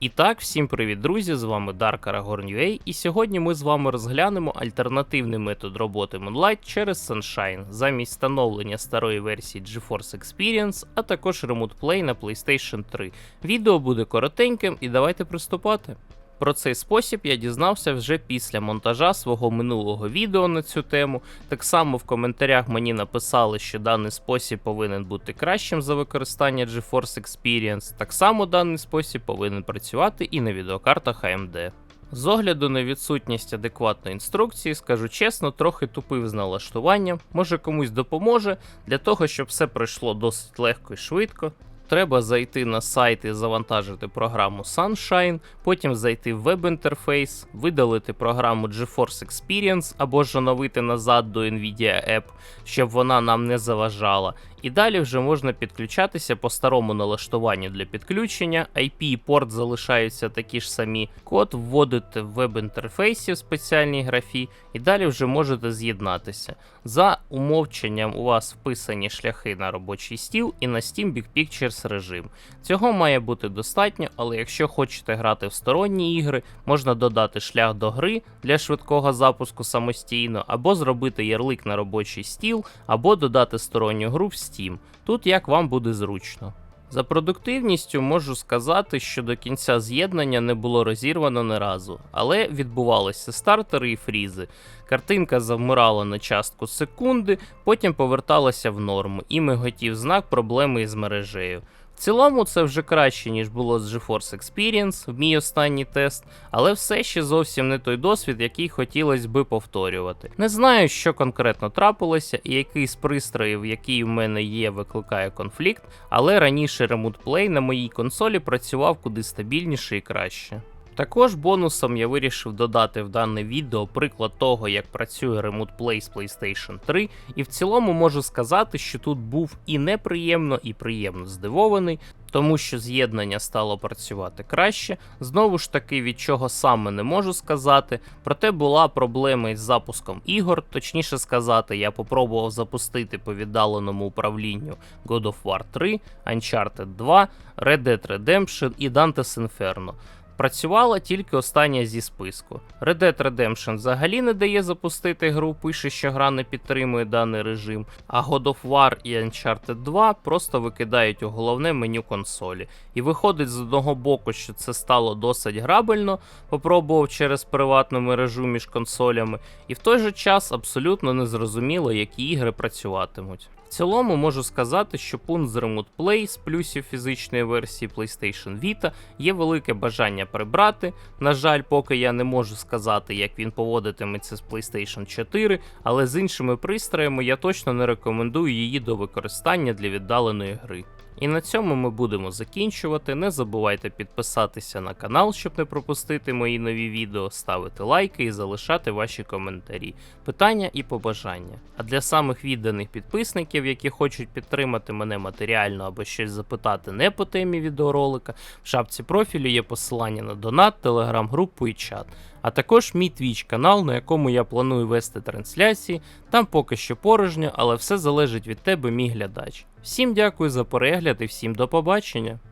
І так, всім привіт, друзі! З вами Aragorn UA, і сьогодні ми з вами розглянемо альтернативний метод роботи Moonlight через Sunshine замість встановлення старої версії GeForce Experience, а також Remote Play на PlayStation 3. Відео буде коротеньким, і давайте приступати. Про цей спосіб я дізнався вже після монтажа свого минулого відео на цю тему. Так само в коментарях мені написали, що даний спосіб повинен бути кращим за використання GeForce Experience. Так само даний спосіб повинен працювати і на відеокартах AMD. З огляду на відсутність адекватної інструкції, скажу чесно, трохи тупив з налаштуванням, може комусь допоможе для того, щоб все пройшло досить легко і швидко. Треба зайти на сайт і завантажити програму Sunshine, потім зайти в веб-інтерфейс, видалити програму GeForce Experience або ж оновити назад до Nvidia App, щоб вона нам не заважала. І далі вже можна підключатися по старому налаштуванню для підключення. IP і порт залишаються такі ж самі. Код вводите в веб-інтерфейсі в спеціальній графі, і далі вже можете з'єднатися. За умовченням у вас вписані шляхи на робочий стіл і на Steam Big Pictures режим. Цього має бути достатньо, але якщо хочете грати в сторонні ігри, можна додати шлях до гри для швидкого запуску самостійно, або зробити ярлик на робочий стіл, або додати сторонню гру в Steam. Тут як вам буде зручно. За продуктивністю можу сказати, що до кінця з'єднання не було розірвано не разу, але відбувалися стартери і фрізи. Картинка завмирала на частку секунди, потім поверталася в норму і миготів знак проблеми із мережею. Цілому це вже краще, ніж було з GeForce Experience в мій останній тест, але все ще зовсім не той досвід, який хотілося би повторювати. Не знаю, що конкретно трапилося, і який з пристроїв, який в мене є, викликає конфлікт, але раніше Remote Play на моїй консолі працював куди стабільніше і краще. Також бонусом я вирішив додати в дане відео приклад того, як працює Remote Play з PlayStation 3, і в цілому можу сказати, що тут був і неприємно, і приємно здивований, тому що з'єднання стало працювати краще. Знову ж таки, від чого саме не можу сказати. Проте була проблема із запуском ігор, точніше сказати, я попробував запустити по віддаленому управлінню God of War 3, Uncharted 2, Red Dead Redemption і Dante's Inferno. Працювала тільки остання зі списку. Red Dead Redemption взагалі не дає запустити гру, пише, що гра не підтримує даний режим, а God of War і Uncharted 2 просто викидають у головне меню консолі. І виходить з одного боку, що це стало досить грабельно, попробував через приватну мережу між консолями, і в той же час абсолютно не зрозуміло, які ігри працюватимуть. Цілому можу сказати, що пункт з Remote Play з плюсів фізичної версії PlayStation Vita є велике бажання прибрати. На жаль, поки я не можу сказати, як він поводитиметься з PlayStation 4, але з іншими пристроями я точно не рекомендую її до використання для віддаленої гри. І на цьому ми будемо закінчувати. Не забувайте підписатися на канал, щоб не пропустити мої нові відео, ставити лайки і залишати ваші коментарі, питання і побажання. А для самих відданих підписників, які хочуть підтримати мене матеріально або щось запитати не по темі відеоролика, в шапці профілю є посилання на донат, телеграм-групу і чат. А також мій твіч канал, на якому я планую вести трансляції. Там поки що порожньо, але все залежить від тебе, мій глядач. Всім дякую за перегляд і всім до побачення.